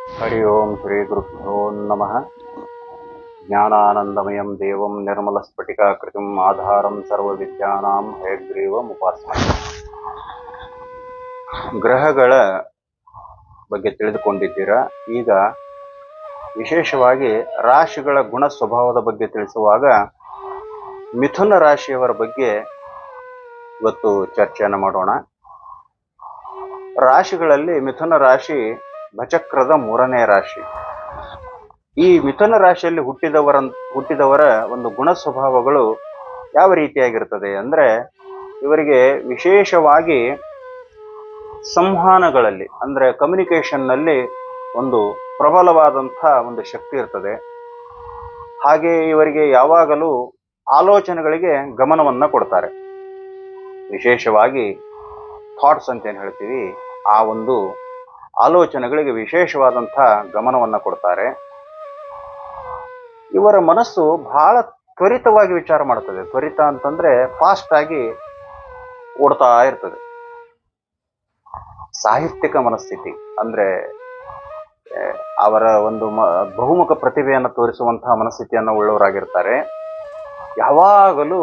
ಹರಿ ಓಂ ಶ್ರೀ ಗುರುಭ್ಯೋ ನಮಃ ಜ್ಞಾನಾನಂದಮಯಂ ದೇವಂ ನಿರ್ಮಲಸ್ಫಟಿಕಾಕೃತಿಂ ಆಧಾರಂ ಸರ್ವವಿದ್ಯಾನಾಂ ಹಯಗ್ರೀವ ಉಪಾಸನೆ ಗ್ರಹಗಳ ಬಗ್ಗೆ ತಿಳಿದುಕೊಂಡಿದ್ದೀರಾ? ಈಗ ವಿಶೇಷವಾಗಿ ರಾಶಿಗಳ ಗುಣ ಸ್ವಭಾವದ ಬಗ್ಗೆ ತಿಳಿಸುವಾಗ ಮಿಥುನ ರಾಶಿಯವರ ಬಗ್ಗೆ ಇವತ್ತು ಚರ್ಚೆಯನ್ನು ಮಾಡೋಣ. ರಾಶಿಗಳಲ್ಲಿ ಮಿಥುನ ರಾಶಿ ಭಚಕ್ರದ ಮೂರನೇ ರಾಶಿ. ಈ ಮಿಥುನ ರಾಶಿಯಲ್ಲಿ ಹುಟ್ಟಿದವರ ಹುಟ್ಟಿದವರ ಒಂದು ಗುಣ ಸ್ವಭಾವಗಳು ಯಾವ ರೀತಿಯಾಗಿರ್ತದೆ ಅಂದ್ರೆ ಇವರಿಗೆ ವಿಶೇಷವಾಗಿ ಸಂವಹನಗಳಲ್ಲಿ ಅಂದ್ರೆ ಕಮ್ಯುನಿಕೇಷನ್ನಲ್ಲಿ ಒಂದು ಪ್ರಬಲವಾದಂಥ ಒಂದು ಶಕ್ತಿ ಇರ್ತದೆ. ಹಾಗೆ ಇವರಿಗೆ ಯಾವಾಗಲೂ ಆಲೋಚನೆಗಳಿಗೆ ಗಮನವನ್ನು ಕೊಡ್ತಾರೆ. ವಿಶೇಷವಾಗಿ ಥಾಟ್ಸ್ ಅಂತ ಏನು ಹೇಳ್ತೀವಿ, ಆ ಒಂದು ಆಲೋಚನೆಗಳಿಗೆ ವಿಶೇಷವಾದಂಥ ಗಮನವನ್ನು ಕೊಡ್ತಾರೆ. ಇವರ ಮನಸ್ಸು ಬಹಳ ತ್ವರಿತವಾಗಿ ವಿಚಾರ ಮಾಡ್ತದೆ. ತ್ವರಿತ ಅಂತಂದ್ರೆ ಫಾಸ್ಟ್ ಆಗಿ ಓಡ್ತಾ ಇರ್ತದೆ. ಸಾಹಿತ್ಯಿಕ ಮನಸ್ಥಿತಿ ಅಂದ್ರೆ ಅವರ ಒಂದು ಮ, ಬಹುಮುಖ ಪ್ರತಿಭೆಯನ್ನು ತೋರಿಸುವಂತಹ ಮನಸ್ಥಿತಿಯನ್ನು ಉಳ್ಳವರಾಗಿರ್ತಾರೆ. ಯಾವಾಗಲೂ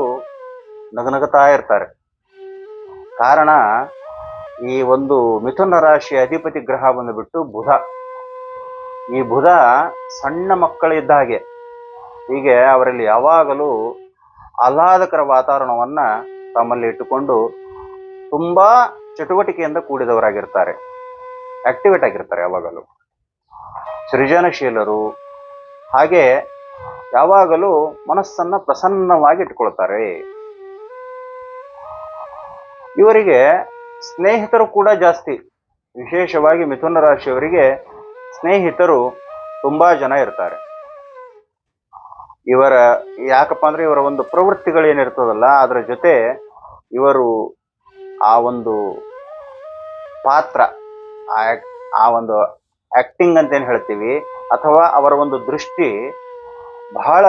ನಗನಗತಾ ಇರ್ತಾರೆ. ಕಾರಣ ಈ ಒಂದು ಮಿಥುನ ರಾಶಿಯ ಅಧಿಪತಿ ಗ್ರಹ ಬಂದುಬಿಟ್ಟು ಬುಧ. ಈ ಬುಧ ಸಣ್ಣ ಮಕ್ಕಳಿದ್ದ ಹಾಗೆ. ಹೀಗೆ ಅವರಲ್ಲಿ ಯಾವಾಗಲೂ ಆಹ್ಲಾದಕರ ವಾತಾವರಣವನ್ನು ತಮ್ಮಲ್ಲಿ ಇಟ್ಟುಕೊಂಡು ತುಂಬಾ ಚಟುವಟಿಕೆಯಿಂದ ಕೂಡಿದವರಾಗಿರ್ತಾರೆ. ಆಕ್ಟಿವೇಟ್ ಆಗಿರ್ತಾರೆ ಯಾವಾಗಲೂ. ಸೃಜನಶೀಲರು, ಹಾಗೆ ಯಾವಾಗಲೂ ಮನಸ್ಸನ್ನ ಪ್ರಸನ್ನವಾಗಿ ಇಟ್ಕೊಳ್ತಾರೆ ಇವರಿಗೆ ಸ್ನೇಹಿತರು ಕೂಡ ಜಾಸ್ತಿ. ವಿಶೇಷವಾಗಿ ಮಿಥುನ ರಾಶಿಯವರಿಗೆ ಸ್ನೇಹಿತರು ತುಂಬಾ ಜನ ಇರ್ತಾರೆ. ಇವರ, ಯಾಕಪ್ಪ ಅಂದ್ರೆ ಇವರ ಒಂದು ಪ್ರವೃತ್ತಿಗಳು ಏನಿರ್ತದಲ್ಲ, ಅದರ ಜೊತೆ ಇವರು ಆ ಒಂದು ಪಾತ್ರ, ಆ ಒಂದು ಆಕ್ಟಿಂಗ್ ಅಂತ ಏನ್ ಹೇಳ್ತೀವಿ, ಅಥವಾ ಅವರ ಒಂದು ದೃಷ್ಟಿ ಬಹಳ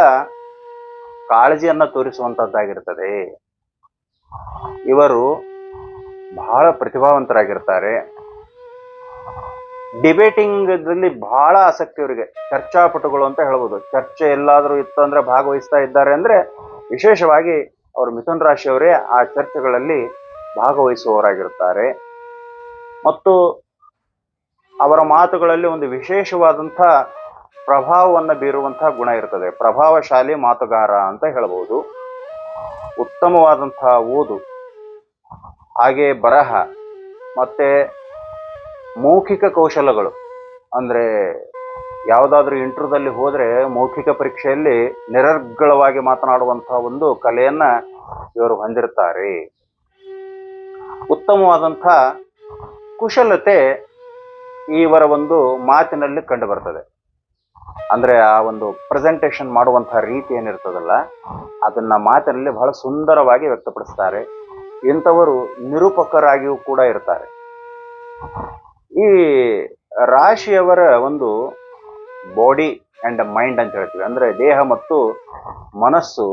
ಕಾಳಜಿಯನ್ನ ತೋರಿಸುವಂತದ್ದಾಗಿರ್ತದೆ. ಇವರು ಬಹಳ ಪ್ರತಿಭಾವಂತರಾಗಿರ್ತಾರೆ. ಡಿಬೇಟಿಂಗ್ ಬಹಳ ಆಸಕ್ತಿ ಅವರಿಗೆ. ಚರ್ಚಾಪಟುಗಳು ಅಂತ ಹೇಳ್ಬೋದು. ಚರ್ಚೆ ಎಲ್ಲಾದರೂ ಇತ್ತು ಅಂದ್ರೆ ಭಾಗವಹಿಸ್ತಾ ಇದ್ದಾರೆ ಅಂದ್ರೆ ವಿಶೇಷವಾಗಿ ಅವರು ಮಿಥುನ್ ರಾಶಿಯವರೇ ಆ ಚರ್ಚೆಗಳಲ್ಲಿ ಭಾಗವಹಿಸುವವರಾಗಿರುತ್ತಾರೆ ಮತ್ತು ಅವರ ಮಾತುಗಳಲ್ಲಿ ಒಂದು ವಿಶೇಷವಾದಂಥ ಪ್ರಭಾವವನ್ನು ಬೀರುವಂತಹ ಗುಣ ಇರ್ತದೆ. ಪ್ರಭಾವಶಾಲಿ ಮಾತುಗಾರ ಅಂತ ಹೇಳ್ಬೋದು. ಉತ್ತಮವಾದಂತಹ ಓದು. ಹಾಗೆ ಬರಹ, ಮತ್ತೆ ಮೌಖಿಕ ಕೌಶಲಗಳು. ಅಂದ್ರೆ ಯಾವುದಾದ್ರೂ ಇಂಟರ್ವ್ಯೂದಲ್ಲಿ ಹೋದರೆ ಮೌಖಿಕ ಪರೀಕ್ಷೆಯಲ್ಲಿ ನಿರರ್ಗಳವಾಗಿ ಮಾತನಾಡುವಂಥ ಒಂದು ಕಲೆಯನ್ನ ಇವರು ಹೊಂದಿರ್ತಾರೆ ಉತ್ತಮವಾದಂಥ ಕುಶಲತೆ ಇವರ ಒಂದು ಮಾತಿನಲ್ಲಿ ಕಂಡು ಬರ್ತದೆ ಅಂದ್ರೆ ಆ ಒಂದು ಪ್ರೆಸೆಂಟೇಷನ್ ಮಾಡುವಂಥ ರೀತಿ ಏನಿರ್ತದಲ್ಲ, ಅದನ್ನ ಮಾತಿನಲ್ಲಿ ಬಹಳ ಸುಂದರವಾಗಿ ವ್ಯಕ್ತಪಡಿಸ್ತಾರೆ. ಇಂಥವರು ನಿರೂಪಕರಾಗಿಯೂ ಕೂಡ ಇರ್ತಾರೆ. ಈ ರಾಶಿಯವರ ಒಂದು ಬಾಡಿ ಆ್ಯಂಡ್ ಮೈಂಡ್ ಅಂತ ಹೇಳ್ತೀವಿ. ಅಂದರೆ ದೇಹ ಮತ್ತು ಮನಸ್ಸು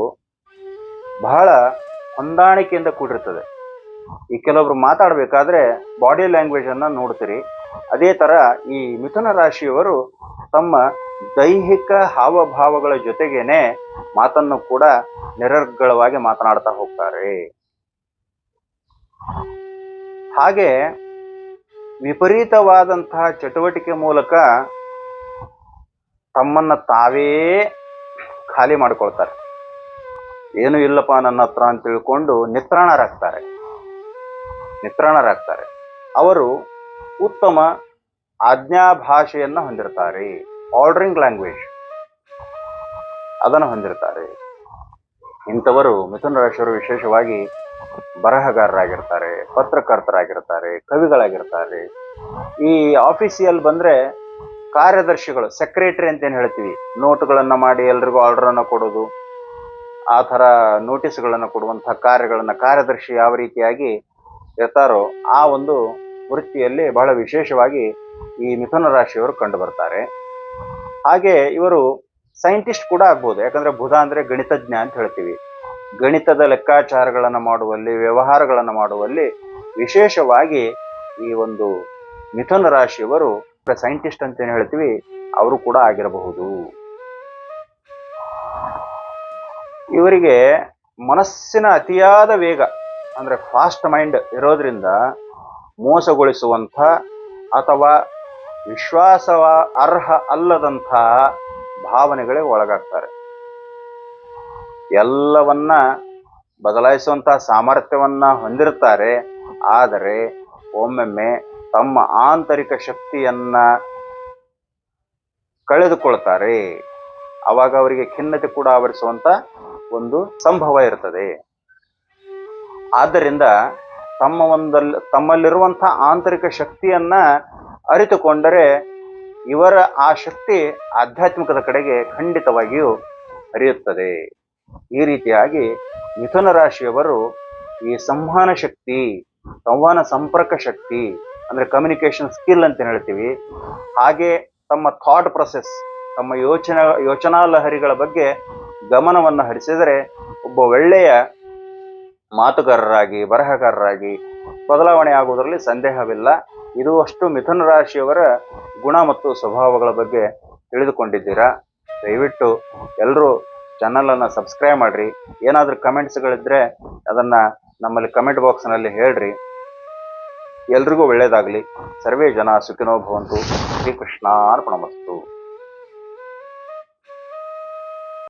ಬಹಳ ಹೊಂದಾಣಿಕೆಯಿಂದ ಕೂಡಿರ್ತದೆ. ಈ ಕೆಲವೊಬ್ರು ಮಾತಾಡಬೇಕಾದ್ರೆ ಬಾಡಿ ಲ್ಯಾಂಗ್ವೇಜನ್ನು ನೋಡ್ತೀರಿ. ಅದೇ ಥರ ಈ ಮಿಥುನ ರಾಶಿಯವರು ತಮ್ಮ ದೈಹಿಕ ಹಾವಭಾವಗಳ ಜೊತೆಗೇನೆ ಮಾತನ್ನು ಕೂಡ ನಿರರ್ಗಳವಾಗಿ ಮಾತನಾಡ್ತಾ ಹೋಗ್ತಾರೆ. ಹಾಗೆ ವಿಪರೀತವಾದಂತಹ ಚಟುವಟಿಕೆ ಮೂಲಕ ತಮ್ಮನ್ನ ತಾವೇ ಖಾಲಿ ಮಾಡಿಕೊಳ್ತಾರೆ. ಏನು ಇಲ್ಲಪ್ಪ ನನ್ನ ಹತ್ರ ಅಂತ ತಿಳ್ಕೊಂಡು ನಿತ್ರಾಣರಾಗ್ತಾರೆ. ನಿತ್ರಾಣರಾಗ್ತಾರೆ. ಅವರು ಉತ್ತಮ ಆಜ್ಞಾ ಭಾಷೆಯನ್ನು ಹೊಂದಿರ್ತಾರೆ. ಆರ್ಡರಿಂಗ್ ಲ್ಯಾಂಗ್ವೇಜ್ ಅದನ್ನು ಹೊಂದಿರ್ತಾರೆ. ಇಂಥವರು ಮಿಥುನ ರಾಶಿಯವರು ವಿಶೇಷವಾಗಿ ಬರಹಗಾರರಾಗಿರ್ತಾರೆ, ಪತ್ರಕರ್ತರಾಗಿರ್ತಾರೆ, ಕವಿಗಳಾಗಿರ್ತಾರೆ. ಈ ಆಫೀಸಿಯಲ್ ಬಂದ್ರೆ ಕಾರ್ಯದರ್ಶಿಗಳು ಸೆಕ್ರೆಟರಿ ಅಂತ ಏನು ಹೇಳ್ತೀವಿ. ನೋಟುಗಳನ್ನು ಮಾಡಿ ಎಲ್ರಿಗೂ ಆರ್ಡರ್ ಅನ್ನ ಕೊಡೋದು, ಆ ಥರ ನೋಟಿಸ್ಗಳನ್ನು ಕೊಡುವಂಥ ಕಾರ್ಯಗಳನ್ನು ಕಾರ್ಯದರ್ಶಿ ಯಾವ ರೀತಿಯಾಗಿ ಇರ್ತಾರೋ ಆ ಒಂದು ವೃತ್ತಿಯಲ್ಲಿ ಬಹಳ ವಿಶೇಷವಾಗಿ ಈ ಮಿಥುನ ರಾಶಿಯವರು ಕಂಡು ಬರ್ತಾರೆ. ಹಾಗೆ ಇವರು ಸೈಂಟಿಸ್ಟ್ ಕೂಡ ಆಗ್ಬೋದು, ಯಾಕಂದ್ರೆ ಬುಧ ಅಂದರೆ ಗಣಿತಜ್ಞ ಅಂತ ಹೇಳ್ತೀವಿ. ಗಣಿತದ ಲೆಕ್ಕಾಚಾರಗಳನ್ನು ಮಾಡುವಲ್ಲಿ, ವ್ಯವಹಾರಗಳನ್ನು ಮಾಡುವಲ್ಲಿ ವಿಶೇಷವಾಗಿ ಈ ಒಂದು ಮಿಥುನ ರಾಶಿಯವರು ಸೈಂಟಿಸ್ಟ್ ಅಂತ ಏನು ಹೇಳ್ತೀವಿ, ಅವರು ಕೂಡ ಆಗಿರಬಹುದು. ಇವರಿಗೆ ಮನಸ್ಸಿನ ಅತಿಯಾದ ವೇಗ, ಅಂದರೆ ಫಾಸ್ಟ್ ಮೈಂಡ್ ಇರೋದ್ರಿಂದ ಮೋಸಗೊಳಿಸುವಂಥ ಅಥವಾ ವಿಶ್ವಾಸವ ಅರ್ಹ ಅಲ್ಲದಂಥ ಭಾವನೆಗಳಿಗೆ ಒಳಗಾಗ್ತಾರೆ. ಎಲ್ಲವನ್ನ ಬದಲಾಯಿಸುವಂತಹ ಸಾಮರ್ಥ್ಯವನ್ನ ಹೊಂದಿರ್ತಾರೆ ಆದರೆ ಒಮ್ಮೊಮ್ಮೆ ತಮ್ಮ ಆಂತರಿಕ ಶಕ್ತಿಯನ್ನ ಕಳೆದುಕೊಳ್ತಾರೆ. ಅವಾಗ ಅವರಿಗೆ ಖಿನ್ನತೆ ಕೂಡ ಆವರಿಸುವಂತ ಒಂದು ಸಂಭವ ಇರ್ತದೆ. ಆದ್ದರಿಂದ ತಮ್ಮ ಒಂದಲ್ಲಿ ತಮ್ಮಲ್ಲಿರುವಂತಹ ಆಂತರಿಕ ಶಕ್ತಿಯನ್ನ ಅರಿತುಕೊಂಡರೆ ಇವರ ಆ ಶಕ್ತಿ ಆಧ್ಯಾತ್ಮಿಕದ ಕಡೆಗೆ ಖಂಡಿತವಾಗಿಯೂ ಹರಿಯುತ್ತದೆ. ಈ ರೀತಿಯಾಗಿ ಮಿಥುನ ರಾಶಿಯವರು ಈ ಸಂವಹನ ಶಕ್ತಿ, ಸಂವಹನ ಸಂಪರ್ಕ ಶಕ್ತಿ, ಅಂದ್ರೆ ಕಮ್ಯುನಿಕೇಶನ್ ಸ್ಕಿಲ್ ಅಂತ ಹೇಳ್ತೀವಿ, ಹಾಗೆ ತಮ್ಮ ಥಾಟ್ ಪ್ರೊಸೆಸ್ ತಮ್ಮ ಯೋಚನಾ ಯೋಚನಾ ಲಹರಿಗಳ ಬಗ್ಗೆ ಗಮನವನ್ನು ಹರಿಸಿದರೆ ಒಬ್ಬ ಒಳ್ಳೆಯ ಮಾತುಗಾರರಾಗಿ, ಬರಹಗಾರರಾಗಿ ಬದಲಾವಣೆ ಆಗುವುದರಲ್ಲಿ ಸಂದೇಹವಿಲ್ಲ. ಇದು ಅಷ್ಟು ಮಿಥುನ ರಾಶಿಯವರ ಗುಣ ಮತ್ತು ಸ್ವಭಾವಗಳ ಬಗ್ಗೆ ತಿಳಿದುಕೊಂಡಿದ್ದೀರಾ? ದಯವಿಟ್ಟು ಎಲ್ಲರೂ ಚಾನಲನ್ನು ಸಬ್ಸ್ಕ್ರೈಬ್ ಮಾಡಿರಿ. ಏನಾದರೂ ಕಮೆಂಟ್ಸ್ಗಳಿದ್ದರೆ ಅದನ್ನು ನಮ್ಮಲ್ಲಿ ಕಮೆಂಟ್ ಬಾಕ್ಸ್ನಲ್ಲಿ ಹೇಳ್ರಿ. ಎಲ್ರಿಗೂ ಒಳ್ಳೆಯದಾಗಲಿ ಸರ್ವೇ ಜನ ಸುಖಿನೋ ಭವಂತು. ಶ್ರೀಕೃಷ್ಣಾರ್ಪಣಮಸ್ತು